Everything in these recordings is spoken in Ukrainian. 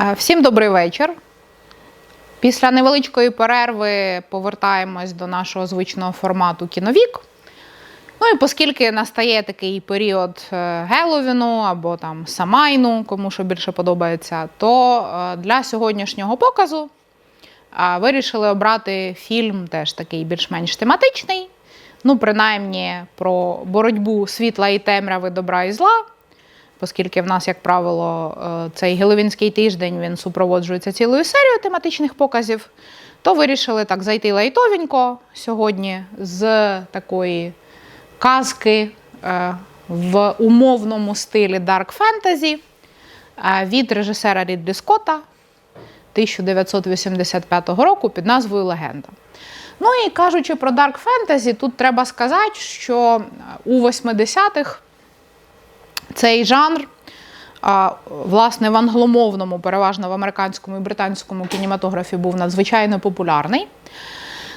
Е, Всім добрий вечір. Після невеличкої перерви повертаємось до нашого звичного формату кіновік. Ну і оскільки настає такий період е, Геловіну або там Самайну, кому що більше подобається, то е, для сьогоднішнього показу вирішили обрати фільм теж такий більш-менш тематичний. Ну, принаймні, про боротьбу світла і темряви, добра і зла, оскільки в нас, як правило, е, цей Геловінський тиждень він супроводжується цілою серією тематичних показів, то вирішили так зайти лайтовенько сьогодні з такої казки е, в умовному стилі Dark Fantasy е, від режисера Рідлі Скотта 1985 року під назвою Легенда. Ну і кажучи про Dark Fantasy, тут треба сказати, що у 80-х цей жанр, власне, в англомовному, переважно в американському і британському кінематографі був надзвичайно популярний.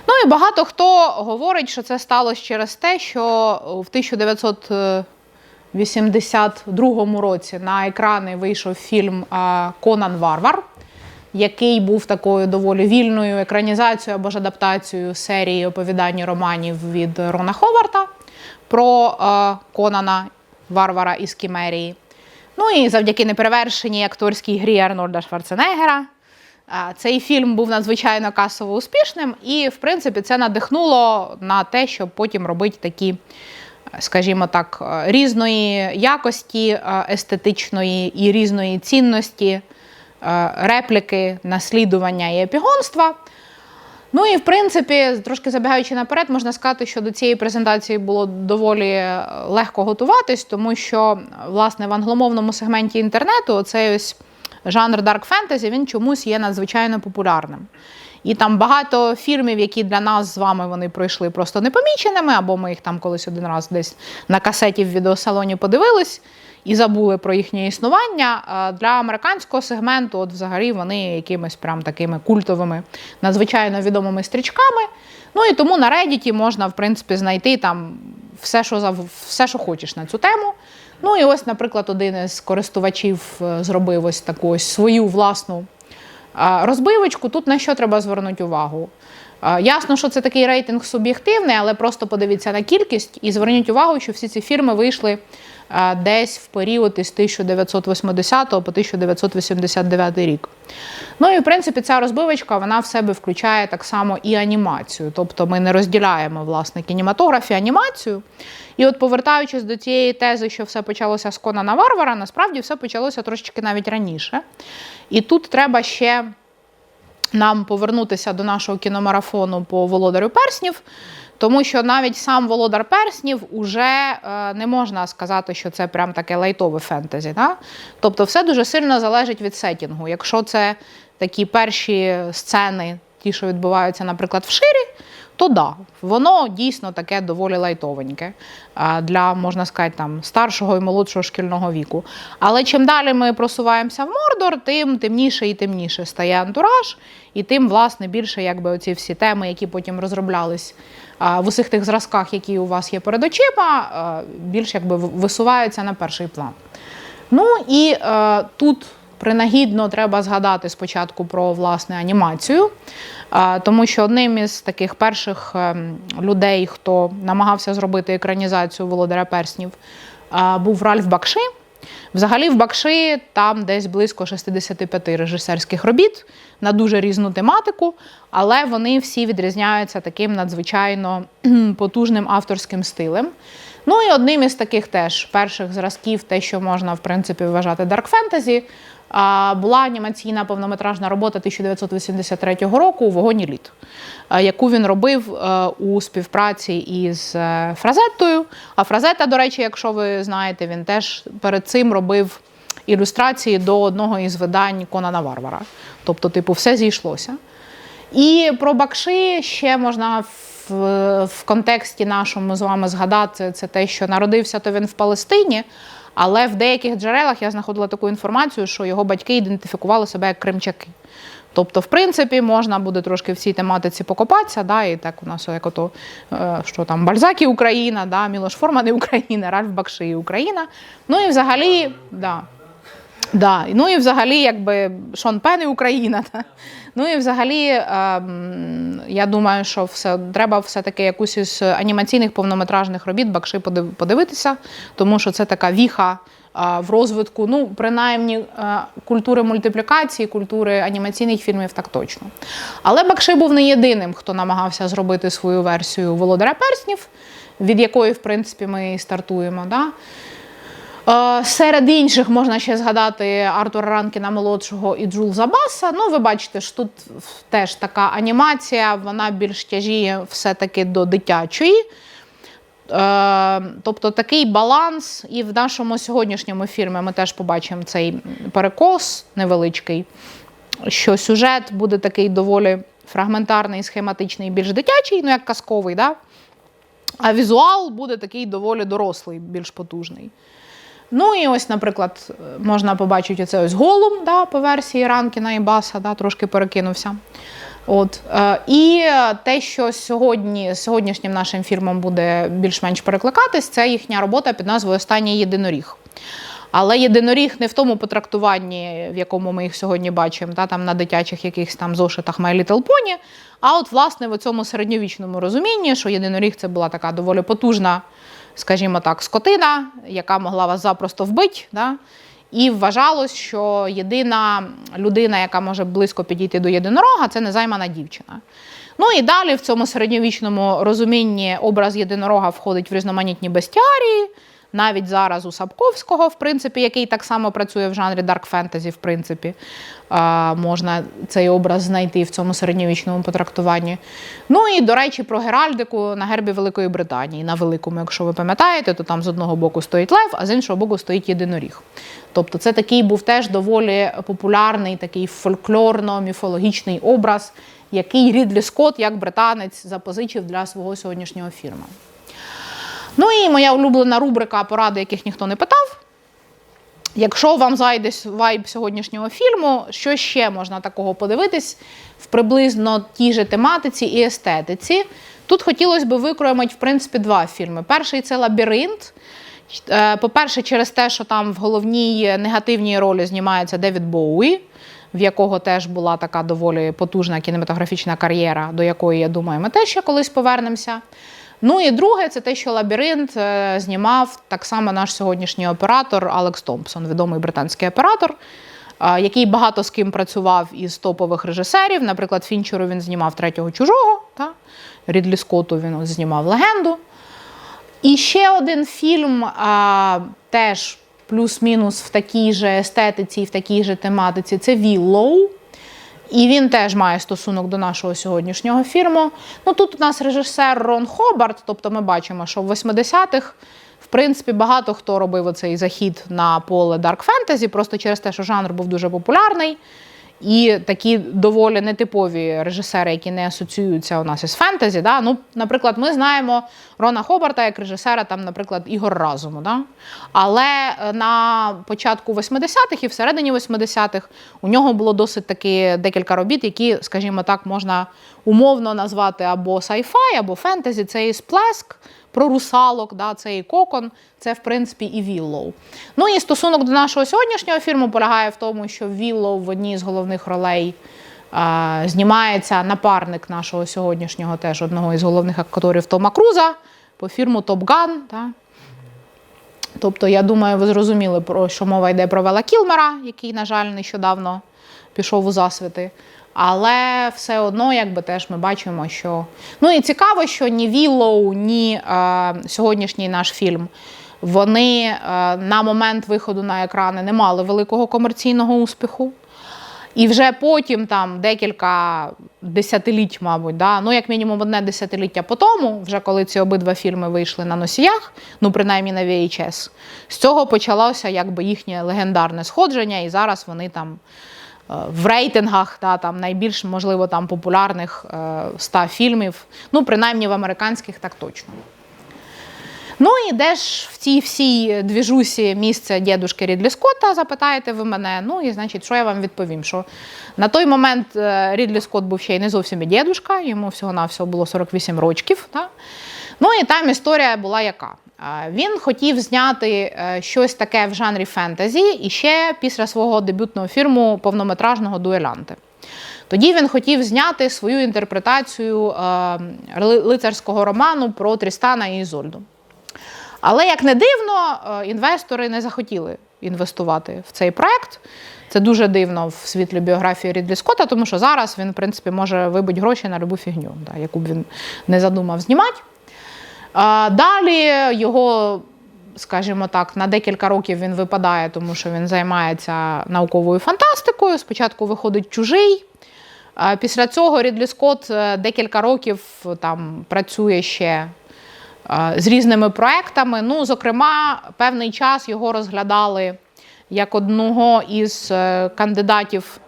Ну і багато хто говорить, що це сталося через те, що в 1982 році на екрани вийшов фільм Конан Варвар, який був такою доволі вільною екранізацією або ж адаптацією серії оповідань романів від Рона Ховарта про Конана Варвара із Кімерії. Ну і завдяки неперевершеній акторській грі Арнольда Шварценеггера. Цей фільм був надзвичайно касово успішним, і, в принципі, це надихнуло на те, щоб потім робити такі, скажімо так, е, різної якості е, естетичної і різної цінності е, репліки, наслідування і епігонства. Ну і в принципі, трошки забігаючи наперед, можна сказати, що до цієї презентації було доволі е, легко готуватись, тому що власне в англомовному сегменті інтернету оцей ось жанр Dark Fantasy, він чомусь є надзвичайно популярним. І там багато фільмів, які для нас з вами вони пройшли просто непоміченими, або ми їх там колись один раз десь на касеті в відеосалоні подивились і забули про їхнє існування. Для американського сегменту, от взагалі, вони якимись прям такими культовими, надзвичайно відомими стрічками. Ну і тому на Reddit можна, в принципі, знайти там все, що зав- все, що хочеш на цю тему. Ну і ось, наприклад, один із користувачів е, зробив ось таку ось свою власну Розбивочку тут на що треба звернути увагу? Ясно, що це такий рейтинг суб'єктивний, але просто подивіться на кількість і зверніть увагу, що всі ці фільми вийшли десь в період із 1980 по 1989 рік. Ну і в принципі ця розбивочка вона в себе включає так само і анімацію. Тобто ми не розділяємо власне кінематограф і анімацію. І от повертаючись до цієї тези, що все почалося з Конана Варвара, насправді все почалося трошечки навіть раніше. І тут треба ще нам повернутися до нашого кіномарафону по володарю перснів, тому що навіть сам володар перснів уже е, не можна сказати, що це прям таке лайтове фентезі. Да? Тобто, все дуже сильно залежить від сетінгу. Якщо це такі перші сцени, ті, що відбуваються, наприклад, в ширі, то да, воно дійсно таке доволі лайтовеньке а, для, можна сказати, там старшого і молодшого шкільного віку. Але чим далі ми просуваємося в Мордор, тим темніше і темніше стає антураж, і тим, власне, більше якби оці всі теми, які потім розроблялись в усіх тих зразках, які у вас є перед очима, більш якби висуваються на перший план. Ну і е, тут принагідно треба згадати спочатку про власне анімацію, е, тому що одним із таких перших ем, людей, хто намагався зробити екранізацію Володаря перснів, е, був Ральф Бакши. Взагалі, в Бакши там десь близько 65 режисерських робіт на дуже різну тематику, але вони всі відрізняються таким надзвичайно потужним авторським стилем. Ну і одним із таких теж перших зразків, те, що можна в принципі вважати дарк а, була анімаційна повнометражна робота 1983 року у вогоні літ, яку він робив е, у співпраці із е, Фразеттою. А Фразета, до речі, якщо ви знаєте, він теж перед цим робив ілюстрації до одного із видань Конана Варвара. Тобто, типу, все зійшлося. І про Бакши ще можна в, в контексті нашому з вами згадати це те, що народився то він в Палестині, але в деяких джерелах я знаходила таку інформацію, що його батьки ідентифікували себе як кримчаки. Тобто, в принципі, можна буде трошки в цій тематиці покопатися, да, і так у нас як ото, е, що там Бальзак і Україна, да, Мілош Форман Україна, Ральф Бакши Україна. Ну і взагалі, да. Да. Ну і взагалі, якби Шон Пен і Україна. Та. Ну і взагалі, ем, я думаю, що все треба все-таки якусь із анімаційних повнометражних робіт Бакши подив- подивитися, тому що це така віха в розвитку, ну, принаймні, е, культури мультиплікації, культури анімаційних фільмів, так точно. Але Бакши був не єдиним, хто намагався зробити свою версію Володаря перснів, від якої, в принципі, ми і стартуємо. Да? Е, Серед інших можна ще згадати Артура Ранкіна молодшого і Джулза Баса. Ну, ви бачите, що тут теж така анімація, вона більш тяжіє все-таки до дитячої. Е, Тобто такий баланс, і в нашому сьогоднішньому фільмі ми теж побачимо цей перекос невеличкий, що сюжет буде такий доволі фрагментарний, схематичний, більш дитячий, ну як казковий, да? а візуал буде такий доволі дорослий, більш потужний. Ну і ось, наприклад, можна побачити оце ось голум да, по версії Ранкіна і Баса, да, трошки перекинувся. От. Е, і те, що сьогодні, сьогоднішнім нашим фільмом буде більш-менш перекликатись, це їхня робота під назвою Останній єдиноріг. Але єдиноріг не в тому потрактуванні, в якому ми їх сьогодні бачимо, та, там на дитячих якихось там зошитах My Little Pony, а от, власне, в цьому середньовічному розумінні, що єдиноріг це була така доволі потужна, скажімо так, скотина, яка могла вас запросто вбити. Да? І вважалось, що єдина людина, яка може близько підійти до єдинорога, це незаймана дівчина. Ну і далі в цьому середньовічному розумінні образ єдинорога входить в різноманітні бестіарії. Навіть зараз у Сапковського, в принципі, який так само працює в жанрі дарк фентезі, в принципі, можна цей образ знайти в цьому середньовічному потрактуванні. Ну і, до речі, про Геральдику на гербі Великої Британії. На великому, якщо ви пам'ятаєте, то там з одного боку стоїть лев, а з іншого боку стоїть єдиноріг. Тобто це такий був теж доволі популярний, такий фольклорно-міфологічний образ, який Рідлі Скотт, як британець, запозичив для свого сьогоднішнього фільму. Ну і моя улюблена рубрика поради, яких ніхто не питав. Якщо вам зайде вайб сьогоднішнього фільму, що ще можна такого подивитись в приблизно тій же тематиці і естетиці? Тут хотілося б викроїти, в принципі, два фільми. Перший це Лабіринт. Е, По-перше, через те, що там в головній негативній ролі знімається Девід Боуї, в якого теж була така доволі потужна кінематографічна кар'єра, до якої, я думаю, ми теж ще колись повернемося. Ну і друге, це те, що лабіринт е, знімав так само наш сьогоднішній оператор Алекс Томпсон, відомий британський оператор, е, який багато з ким працював із топових режисерів. Наприклад, Фінчеру він знімав третього чужого, та? Рідлі Скотту він знімав легенду. І ще один фільм а, теж плюс-мінус в такій же естетиці, в такій же тематиці це Віллоу. І він теж має стосунок до нашого сьогоднішнього фільму. Ну тут у нас режисер Рон Хобарт, тобто ми бачимо, що в 80-х, в принципі, багато хто робив оцей захід на поле Dark Fantasy, просто через те, що жанр був дуже популярний. І такі доволі нетипові режисери, які не асоціюються у нас із фентезі. Да? Ну, наприклад, ми знаємо Рона Хобарта як режисера, там, наприклад, Ігор Разуму. Да? Але е, на початку 80-х і всередині 80-х у нього було досить таки декілька робіт, які, скажімо так, можна умовно назвати або sci-fi, або фентезі. Це і сплеск про русалок, да, це і кокон, це в принципі і Віллоу. Ну і стосунок до нашого сьогоднішнього фільму полягає в тому, що Віллоу в одній з головних ролей знімається напарник нашого сьогоднішнього, теж одного із головних акторів Тома Круза по фільму Топ Ган. Да. Тобто, я думаю, ви зрозуміли, про що мова йде про Вела Кілмера, який, на жаль, нещодавно пішов у засвіти. Але все одно, якби теж ми бачимо, що ну і цікаво, що ні Віллоу, ні е, сьогоднішній наш фільм. Вони е, на момент виходу на екрани не мали великого комерційного успіху. І вже потім, там декілька десятиліть, мабуть, да? ну як мінімум одне десятиліття по тому, вже коли ці обидва фільми вийшли на носіях, ну принаймні на VHS, з цього почалося якби їхнє легендарне сходження, і зараз вони там в рейтингах та, там, найбільш, можливо, там популярних е, 100 фільмів, ну принаймні в американських так точно. Ну і де ж в цій всій двіжусі місце дідушки Рідлі Скотта, запитаєте ви мене. Ну і значить, що я вам відповім? Що на той момент е, Рідлі Скотт був ще й не зовсім і дідушка, йому всього-навсього було 48 років. Та? Ну і там історія була яка. Він хотів зняти е, щось таке в жанрі фентезі і ще після свого дебютного фільму повнометражного дуелянти. Тоді він хотів зняти свою інтерпретацію е, лицарського роману про Трістана і Ізольду. Але як не дивно, е, інвестори не захотіли інвестувати в цей проект. Це дуже дивно в світлі біографії Рідлі Скотта, тому що зараз він, в принципі, може вибити гроші на любу фігню, яку б він не задумав знімати. Далі його, скажімо так, на декілька років він випадає, тому що він займається науковою фантастикою. Спочатку виходить чужий. Після цього Рідлі Скотт е, декілька років там працює ще е, з різними проектами. Ну, зокрема, певний час його розглядали як одного із е, кандидатів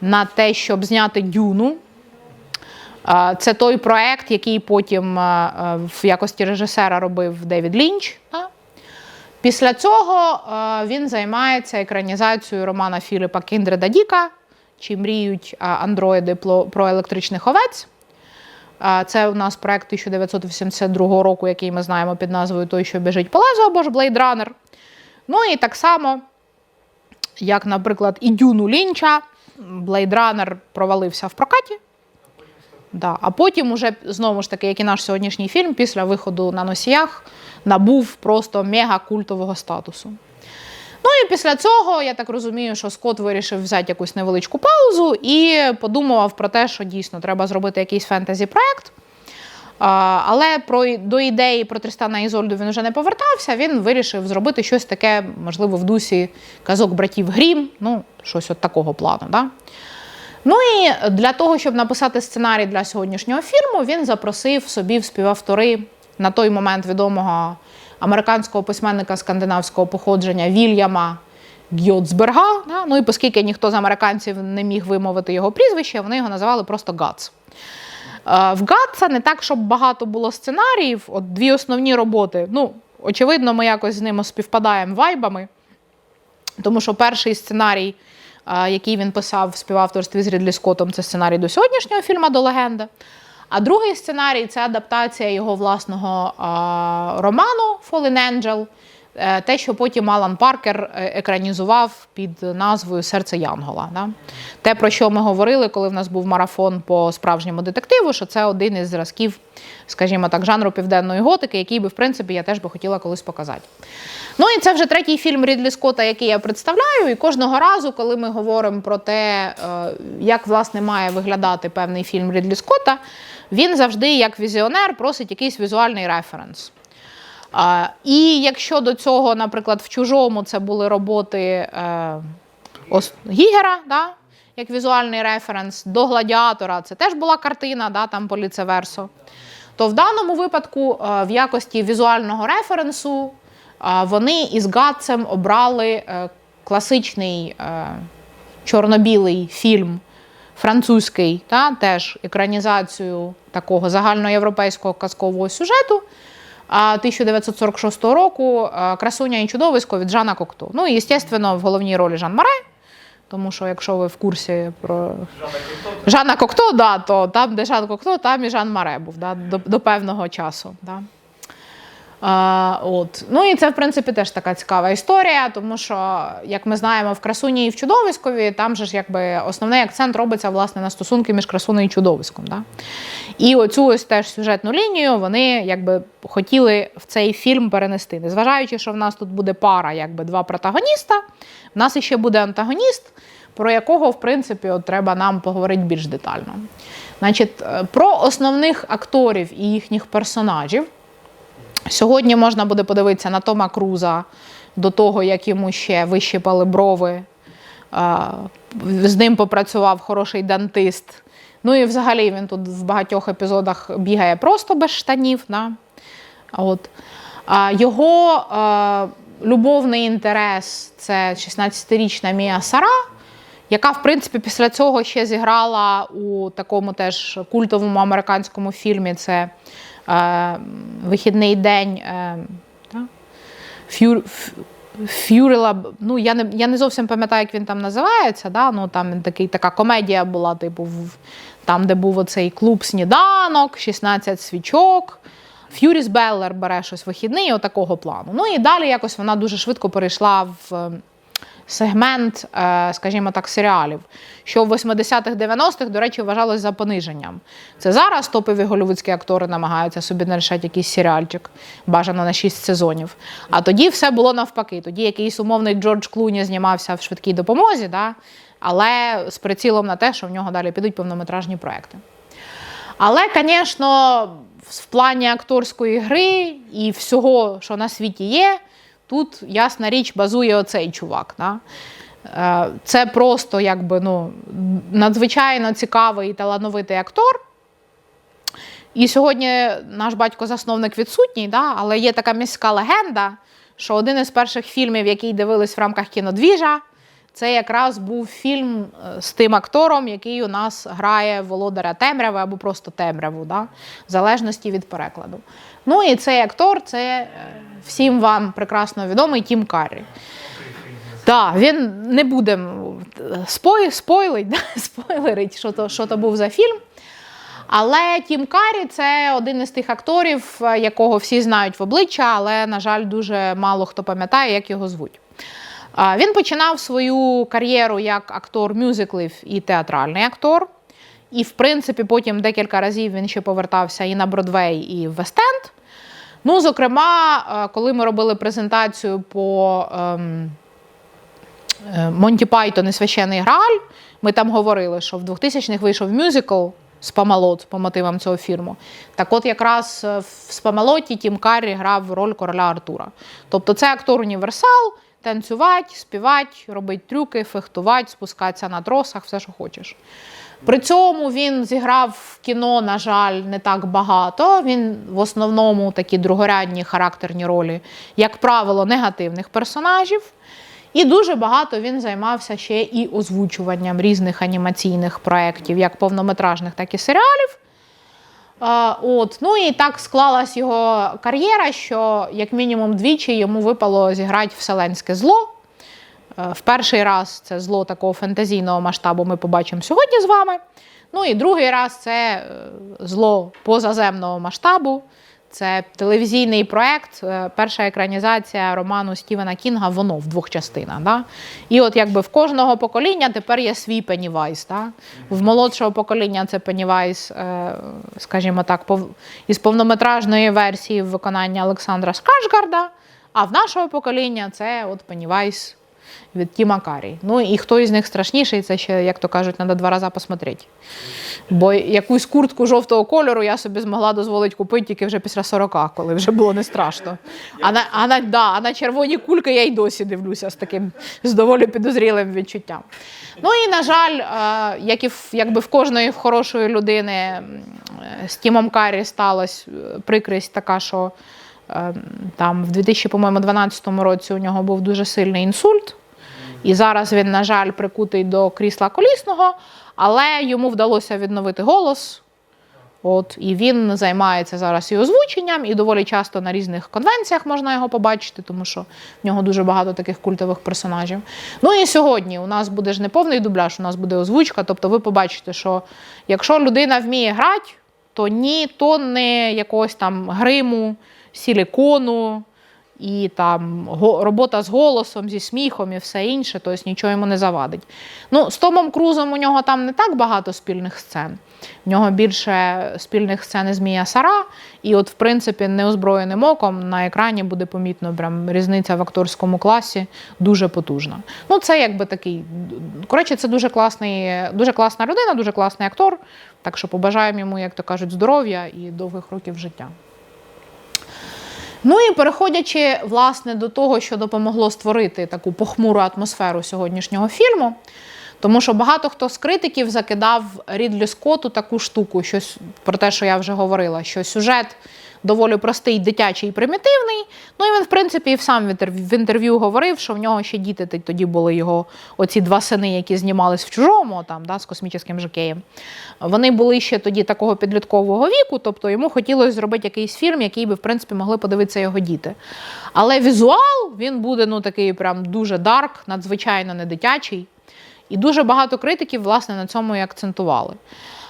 на те, щоб зняти дюну. Це той проект, який потім в якості режисера робив Девід Лінч. Після цього він займається екранізацією романа Філіпа Кіндреда Діка Чи мріють андроїди про електричних овець. Це у нас проект 1982 року, який ми знаємо під назвою Той, що біжить по лезу або ж Blade Runner. Ну і так само, як, наприклад, і Дюну Лінча, Blade Runner провалився в прокаті. Да. А потім, уже, знову ж таки, як і наш сьогоднішній фільм, після виходу на носіях набув просто мега-культового статусу. Ну і після цього, я так розумію, що Скотт вирішив взяти якусь невеличку паузу і подумав про те, що дійсно треба зробити якийсь фентезі-проект. Але про, до ідеї про Тристана Ізольду він вже не повертався. Він вирішив зробити щось таке, можливо, в дусі казок братів Грім, ну, щось от такого плану. Да? Ну і для того, щоб написати сценарій для сьогоднішнього фільму, він запросив собі в співавтори на той момент відомого американського письменника скандинавського походження Вільяма Гьотсберга. Да? Ну і оскільки ніхто з американців не міг вимовити його прізвище, вони його називали просто Гац. Е, В Гатса не так, щоб багато було сценаріїв. От дві основні роботи. Ну, очевидно, ми якось з ними співпадаємо вайбами. Тому що перший сценарій, який він писав в співавторстві з Рідлі Скоттом, це сценарій до сьогоднішнього фільму до легенда. А другий сценарій це адаптація його власного роману Fallen Angel, те, що потім Алан Паркер е, екранізував під назвою Серце Янгола. Да? Те, про що ми говорили, коли в нас був марафон по справжньому детективу, що це один із зразків, скажімо так, жанру південної готики, який би, в принципі, я теж би хотіла колись показати. Ну і це вже третій фільм Рідлі Скотта, який я представляю. І кожного разу, коли ми говоримо про те, е, як власне має виглядати певний фільм Рідлі Скотта, він завжди, як візіонер, просить якийсь візуальний референс. А, І якщо до цього, наприклад, в чужому це були роботи е, Ос- Гігера, да, як візуальний референс, до гладіатора це теж була картина, да, там по ліцеверсо. То в даному випадку, е, в якості візуального референсу, е, вони із Гатцем обрали е, класичний е, чорно-білий фільм французький, та, теж екранізацію такого загальноєвропейського казкового сюжету. А, 1946 року е, Красуня і чудовисько від Жана Кокто. Ну і, звісно, в головній ролі Жан Маре, тому що якщо ви в курсі про Жана Кокто, да, то там, де Жан Кокто, там і Жан Маре був да, до, до певного часу. Да. А, от. Ну і це, в принципі, теж така цікава історія, тому що, як ми знаємо, в красуні і в чудовиськові там же ж якби основний акцент робиться власне на стосунки між красунею і чудовиськом. Да? І оцю ось теж сюжетну лінію вони якби хотіли в цей фільм перенести. Незважаючи, що в нас тут буде пара, якби два протагоніста, в нас іще буде антагоніст, про якого, в принципі, от треба нам поговорити більш детально. Значить, е, про основних акторів і їхніх персонажів. Сьогодні можна буде подивитися на Тома Круза до того, як йому ще вищипали брови. З ним попрацював хороший дантист. Ну і взагалі він тут в багатьох епізодах бігає просто без штанів. Да? От. Його е, любовний інтерес це 16-річна Мія Сара, яка, в принципі, після цього ще зіграла у такому теж культовому американському фільмі. Це Вихідний день. Е, та? Фюр, Ф- Фюрела, ну я не, я не зовсім пам'ятаю, як він там називається. Да? Ну, там такий, така комедія була, типу, там, де був оцей клуб сніданок, 16 свічок. Ф'юріс Беллер бере щось вихідний, отакого плану. Ну і далі якось вона дуже швидко перейшла в сегмент, е, скажімо так, серіалів, що в 80-х, 90-х, до речі, вважалось за пониженням. Це зараз топові голівудські актори намагаються собі нарішати якийсь серіальчик, бажано на 6 сезонів. А тоді все було навпаки. Тоді якийсь умовний Джордж Клуні знімався в швидкій допомозі, да? але з прицілом на те, що в нього далі підуть повнометражні проекти. Але, звісно, в плані акторської гри і всього, що на світі є, тут, ясна річ, базує оцей чувак. Да? Е, Це просто якби, ну, надзвичайно цікавий і талановитий актор. І сьогодні наш батько-засновник відсутній, да? але є така міська легенда, що один із перших фільмів, який дивились в рамках кінодвіжа, це якраз був фільм е, з тим актором, який у нас грає володаря темряви або просто темряву, да? в залежності від перекладу. Ну і цей актор це е, всім вам прекрасно відомий Тім Каррі. Так, він не буде спой, спойлить, да? спойлерить, що то, що то був за фільм. Але Тім Каррі це один із тих акторів, е, якого всі знають в обличчя, але, на жаль, дуже мало хто пам'ятає, як його звуть. Він починав свою кар'єру як актор мюзиклів і театральний актор. І, в принципі, потім декілька разів він ще повертався і на Бродвей, і в Вест-Енд. Ну, зокрема, е, коли ми робили презентацію по ем, е, Монті Пайтон і священий Грааль, ми там говорили, що в 2000-х вийшов мюзикл Спамалот по мотивам цього фільму. Так от якраз е, в Спамалоті Тім Каррі грав роль короля Артура. Тобто це актор універсал, танцювати, співати, робити трюки, фехтувати, спускатися на тросах, все, що хочеш. При цьому він зіграв в кіно, на жаль, не так багато. Він в основному такі другорядні характерні ролі, як правило, негативних персонажів. І дуже багато він займався ще і озвучуванням різних анімаційних проєктів, як повнометражних, так і серіалів. От, ну і так склалась його кар'єра, що як мінімум двічі йому випало зіграти вселенське зло. Е, В перший раз це зло такого фентезійного масштабу ми побачимо сьогодні з вами. Ну і другий раз це е, зло позаземного масштабу. Це телевізійний проект, е, перша екранізація роману Стівена Кінга Воно в двох частинах. Да? І от якби в кожного покоління тепер є свій Пеннівайс. Да? В молодшого покоління це Пеннівайс, скажімо так, із повнометражної версії в виконанні Олександра Скашгарда, а в нашого покоління це от Пеннівайс від Тіма Карі. Ну і хто із них страшніший, це ще, як то кажуть, треба два рази посмотрети. Бо якусь куртку жовтого кольору я собі змогла дозволити купити тільки вже після 40, коли вже було не страшно. А на, а на, да, а на червоні кульки я й досі дивлюся з таким з доволі підозрілим відчуттям. Ну і, на жаль, е, як і в, якби в кожної хорошої людини е, з Тімом Карі сталася е, прикрість така, що е, там в 2012 році у нього був дуже сильний інсульт. І зараз він, на жаль, прикутий до крісла колісного, але йому вдалося відновити голос. От, і він займається зараз і озвученням, і доволі часто на різних конвенціях можна його побачити, тому що в нього дуже багато таких культових персонажів. Ну і сьогодні у нас буде ж не повний дубляж, у нас буде озвучка. Тобто ви побачите, що якщо людина вміє грати, то ні тонни якогось там гриму, силікону, і там го- робота з голосом, зі сміхом і все інше, тобто нічого йому не завадить. Ну, з Томом Крузом у нього там не так багато спільних сцен. В нього більше спільних сцен із Мія Сара, і от, в принципі, неозброєним оком на екрані буде помітно прям різниця в акторському класі дуже потужна. Ну, це якби такий. Коротше, це дуже класний, дуже класна людина, дуже класний актор. Так що побажаємо йому, як то кажуть, здоров'я і довгих років життя. Ну і переходячи власне до того, що допомогло створити таку похмуру атмосферу сьогоднішнього фільму. Тому що багато хто з критиків закидав Рідлі Скотту таку штуку, щось про те, що я вже говорила, що сюжет доволі простий, дитячий і примітивний. Ну і він, в принципі, і сам в інтерв'ю, говорив, що в нього ще діти тоді були його оці два сини, які знімались в чужому, там, да, з космічним жокеєм. Вони були ще тоді такого підліткового віку, тобто йому хотілося зробити якийсь фільм, який би, в принципі, могли подивитися його діти. Але візуал він буде ну, такий прям дуже дарк, надзвичайно не дитячий. І дуже багато критиків, власне, на цьому і акцентували.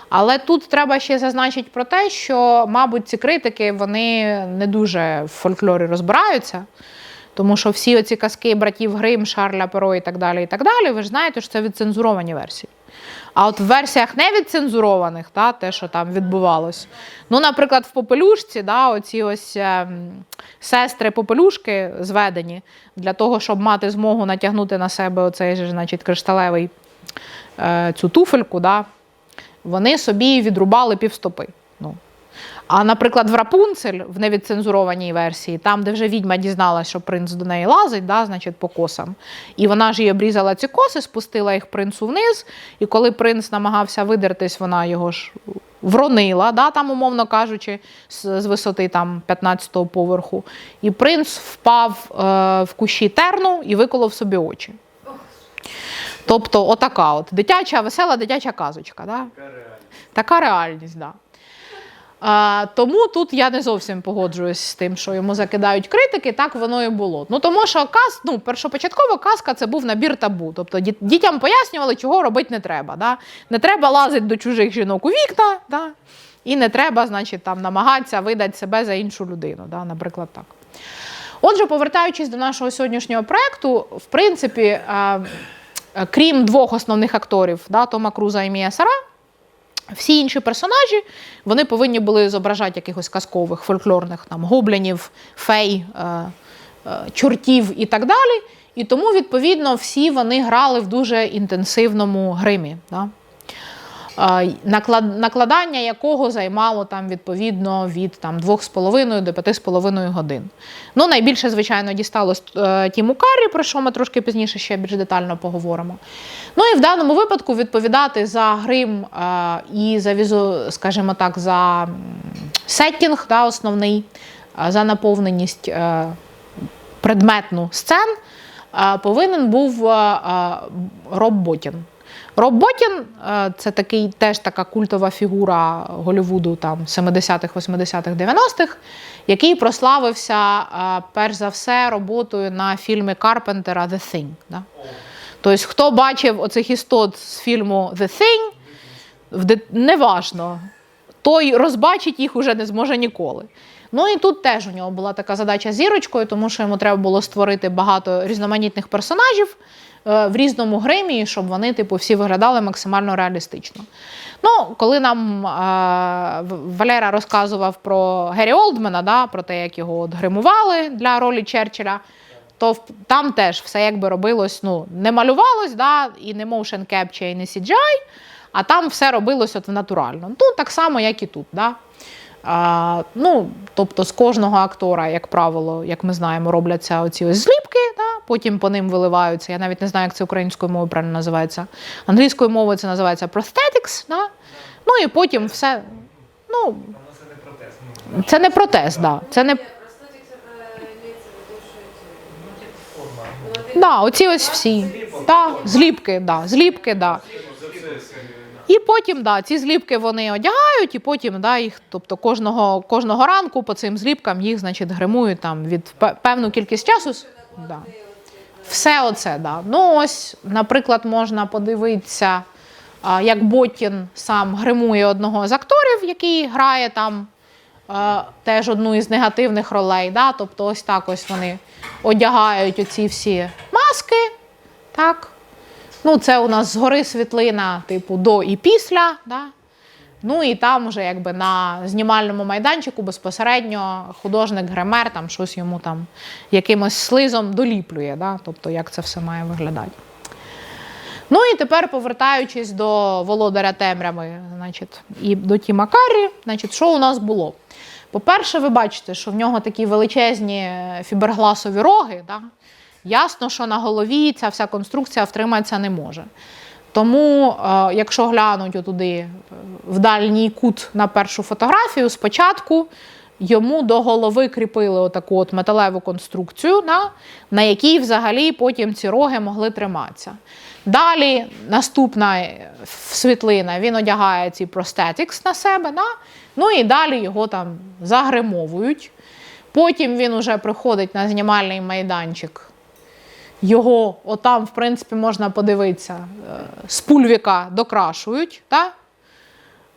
Але тут треба ще зазначити про те, що, мабуть, ці критики вони не дуже в фольклорі розбираються. Тому що всі оці казки братів Грим, Шарля Перо і так далі, і так далі, ви ж знаєте, що це відцензуровані версії. А от в версіях невідцензурованих, та, те, що там відбувалось. Ну, наприклад, в Попелюшці, да, оці ось е, сестри Попелюшки зведені для того, щоб мати змогу натягнути на себе оцей же, значить, кришталевий е, цю туфельку, да, вони собі відрубали півстопи. Ну. А, наприклад, в Рапунцель в невідцензурованій версії, там, де вже відьма дізналась, що принц до неї лазить, да, значить, по косам. І вона ж їй обрізала ці коси, спустила їх принцу вниз. І коли принц намагався видертись, вона його ж вронила, да, там, умовно кажучи, з, з висоти там, 15-го поверху. І принц впав е, в кущі терну і виколов собі очі. Тобто, отака от дитяча, весела дитяча казочка. Да? Така реальність, да. А, тому тут я не зовсім погоджуюсь з тим, що йому закидають критики, так воно і було. Ну тому що каз, ну, першопочаткова казка це був набір табу. Тобто дітям пояснювали, чого робити не треба. Да? Не треба лазити до чужих жінок у вікна, да? і не треба, значить, там намагатися видати себе за іншу людину. Да? Наприклад, так. Отже, повертаючись до нашого сьогоднішнього проекту, в принципі, е, крім двох основних акторів, да, Тома Круза і Мія Сара, всі інші персонажі вони повинні були зображати якихось казкових, фольклорних там, гоблінів, фей, е, е, чортів і так далі. І тому, відповідно, всі вони грали в дуже інтенсивному гримі. Да? Накладання якого займало там відповідно від там 2,5 до 5,5 годин. Ну, найбільше, звичайно, дісталось е, Тіму Каррі, про що ми трошки пізніше ще більш детально поговоримо. Ну і в даному випадку відповідати за грим е, і за візу, скажімо так, за сеттінг да, основний, е, за наповненість предметну сцен, повинен був Роб Ботін. Роб Ботін е, це такий теж така культова фігура Голлівуду там 70-х, 80-х, 90-х, який прославився е, перш за все роботою на фільмі Карпентера The Thing. Да? Тобто, хто бачив оцих істот з фільму The Thing, неважно, той розбачить їх уже не зможе ніколи. Ну і тут теж у нього була така задача зірочкою, тому що йому треба було створити багато різноманітних персонажів е, в різному гримі, щоб вони, типу, всі виглядали максимально реалістично. Ну, коли нам е, Валера розказував про Геррі Олдмена, да, про те, як його от гримували для ролі Черчилля, то там теж все якби робилось, ну, не малювалось, да, і не motion capture, і не CGI, а там все робилось от натурально. Ну, так само, як і тут. Да. А, ну, тобто з кожного актора, як правило, як ми знаємо, робляться оці ось зліпки, да, потім по ним виливаються. Я навіть не знаю, як це українською мовою правильно називається. Англійською мовою це називається prosthetics. Да? Ну і потім все. Ну, це не протез, да. Це не. Да, оці ось всі. Да, зліпки, да, зліпки, да. І потім да, ці зліпки вони одягають, і потім да, їх, тобто кожного, кожного ранку по цим зліпкам їх значить, гримують там від певну кількість часу. Да. Все оце, да. Ну ось, наприклад, можна подивитися, як Ботін сам гримує одного з акторів, який грає там теж одну із негативних ролей. Да? Тобто, ось так ось вони одягають оці всі маски. Так. Ну, це у нас згори світлина, типу, до і після. Да? Ну і там вже якби на знімальному майданчику безпосередньо художник-гример там щось йому там якимось слизом доліплює, да? тобто як це все має виглядати. Ну і тепер, повертаючись до володаря темряви, значить, і до Тіма Каррі, значить, що у нас було? По-перше, ви бачите, що в нього такі величезні фібергласові роги. Да? Ясно, що на голові ця вся конструкція втриматися не може. Тому, е, якщо глянуть отуди е, в дальній кут на першу фотографію, спочатку йому до голови кріпили отаку от металеву конструкцію, да, на якій взагалі потім ці роги могли триматися. Далі наступна е, світлина, він одягає ці prosthetics на себе, да, ну і далі його там загримовують. Потім він уже приходить на знімальний майданчик. Його отам, в принципі, можна подивитися, е, з пульвіка докрашують. Та?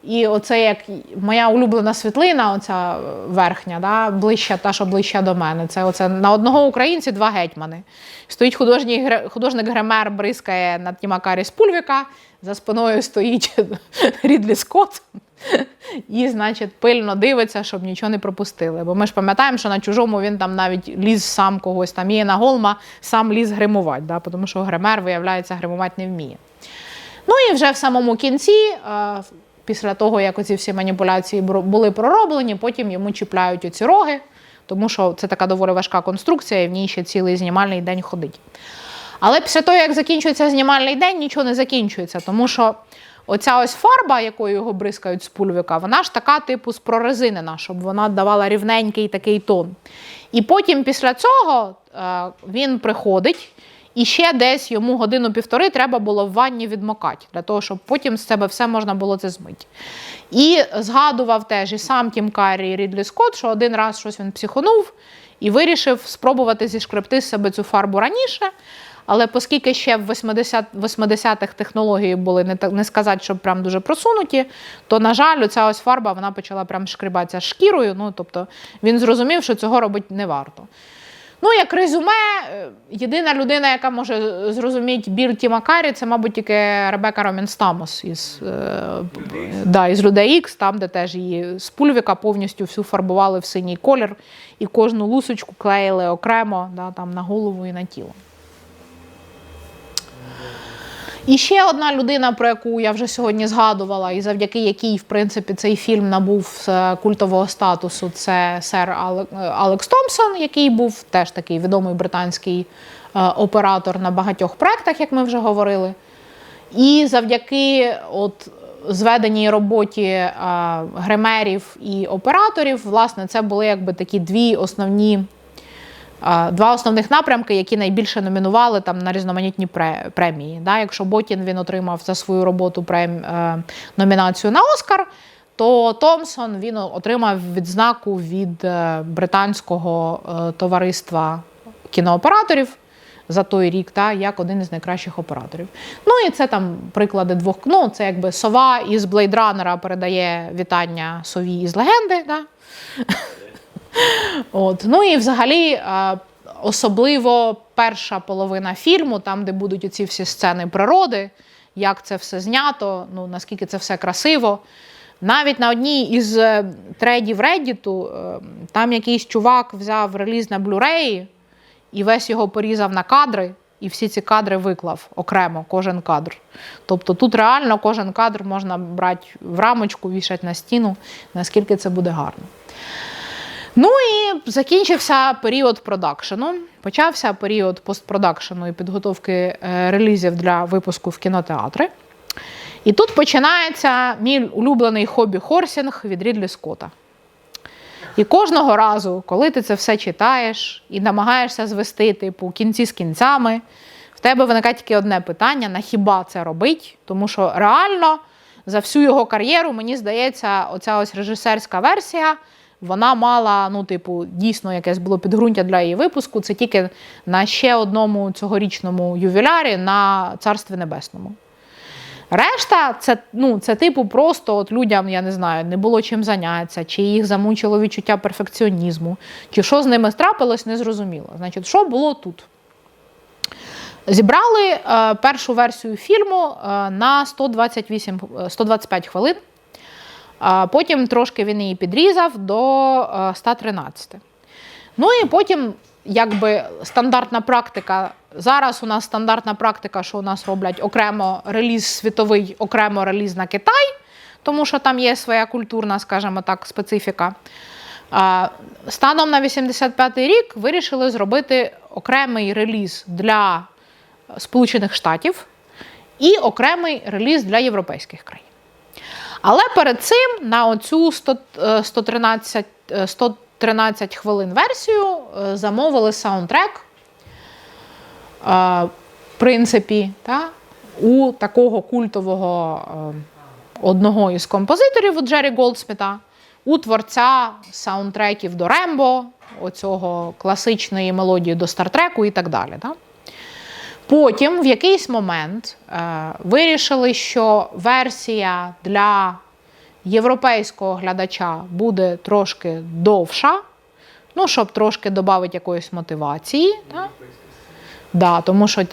І оце як моя улюблена світлина, оця верхня, да, ближча, та, що ближча до мене. Це оце на одного українці два гетьмани. Стоїть художній, художник Гремер, бризкає на Тіма Карі з Пульвіка, за спиною стоїть Рідлі Скотт. І, значить, пильно дивиться, щоб нічого не пропустили. Бо ми ж пам'ятаємо, що на чужому він там навіть ліз сам когось, там Ієна Голма сам ліз гримувати, да? тому що гример, виявляється, гримувати не вміє. Ну і вже в самому кінці, е, після того, як оці всі маніпуляції були пророблені, потім йому чіпляють оці роги, тому що це така доволі важка конструкція, і в ній ще цілий знімальний день ходить. Але після того, як закінчується знімальний день, нічого не закінчується, тому що оця ось фарба, якою його бризкають з пульвика, вона ж така, типу, спрорезинена, щоб вона давала рівненький такий тон. І потім після цього е, він приходить. І ще десь йому годину-півтори треба було в ванні відмокати, для того, щоб потім з себе все можна було це змити. І згадував теж і сам Тім Каррі, і Рідлі Скотт, що один раз щось він психонув і вирішив спробувати зішкребти з себе цю фарбу раніше. Але оскільки ще в 80 80-х технології були не так не сказати, що прям дуже просунуті, то на жаль, оця ось фарба вона почала прям шкрібатися шкірою. Ну тобто він зрозумів, що цього робити не варто. Ну, як резюме, е, єдина людина, яка може зрозуміти біль Тіма Карі, це, мабуть, тільки Ребека Ромінстамос із, е, да, із Людей Ікс, там, де теж її з пульвіка повністю всю фарбували в синій колір і кожну лусочку клеїли окремо да, там, на голову і на тіло. І ще одна людина, про яку я вже сьогодні згадувала, і завдяки якій, в принципі, цей фільм набув е, культового статусу, це сер е, Алекс Томпсон, який був теж такий відомий британський е, оператор на багатьох проектах, як ми вже говорили. І завдяки от зведеній роботі гримерів і операторів, власне, це були якби такі дві основні. Два основних напрямки, які найбільше номінували там на різноманітні премії. Да, якщо Ботін він отримав за свою роботу прем, е, номінацію на Оскар, то Томпсон він отримав відзнаку від е, британського е, товариства кінооператорів за той рік, та, як один із найкращих операторів. Ну і це там приклади двох. Ну, це якби сова із Runner передає вітання сові із легенди. Да? От. Ну і взагалі, е, особливо перша половина фільму, там, де будуть оці всі сцени природи, як це все знято, ну наскільки це все красиво. Навіть на одній із е, тредів Reddit, е, там якийсь чувак взяв реліз на Blu-ray і весь його порізав на кадри, і всі ці кадри виклав окремо, кожен кадр. Тобто тут реально кожен кадр можна брати в рамочку, вішати на стіну, наскільки це буде гарно. Ну і закінчився період продакшену. Почався період постпродакшену і підготовки е, релізів для випуску в кінотеатри. І тут починається мій улюблений хобі хорсінг від Рідлі Скотта. І кожного разу, коли ти це все читаєш і намагаєшся звести типу кінці з кінцями, в тебе виникає тільки одне питання: на хіба це робить? Тому що реально за всю його кар'єру, мені здається, оця ось режисерська версія. Вона мала, ну, типу, дійсно якесь було підґрунтя для її випуску. Це тільки на ще одному цьогорічному ювілярі на Царстві Небесному. Решта, це, ну, це типу, просто от людям, я не знаю, не було чим зайнятися, чи їх замучило відчуття перфекціонізму, чи що з ними трапилось, незрозуміло. Значить, що було тут? Зібрали е, першу версію фільму е, на 128, е, 125 хвилин. Потім трошки він її підрізав до е, 113. Ну і потім, якби стандартна практика. Зараз у нас стандартна практика, що у нас роблять окремо реліз світовий, окремо реліз на Китай, тому що там є своя культурна, скажімо так, специфіка. Станом на 85-й рік вирішили зробити окремий реліз для Сполучених Штатів і окремий реліз для європейських країн. Але перед цим на оцю 100, е, 113, е, 113 хвилин версію е, замовили саундтрек. е, В принципі, та, у такого культового е, одного із композиторів у Джері Голдсміта, у творця саундтреків до Рембо, оцього класичної мелодії до Стартреку і так далі. Та. Потім в якийсь момент е, вирішили, що версія для європейського глядача буде трошки довша, ну, щоб трошки додати якоїсь мотивації. Да? Да, тому що ти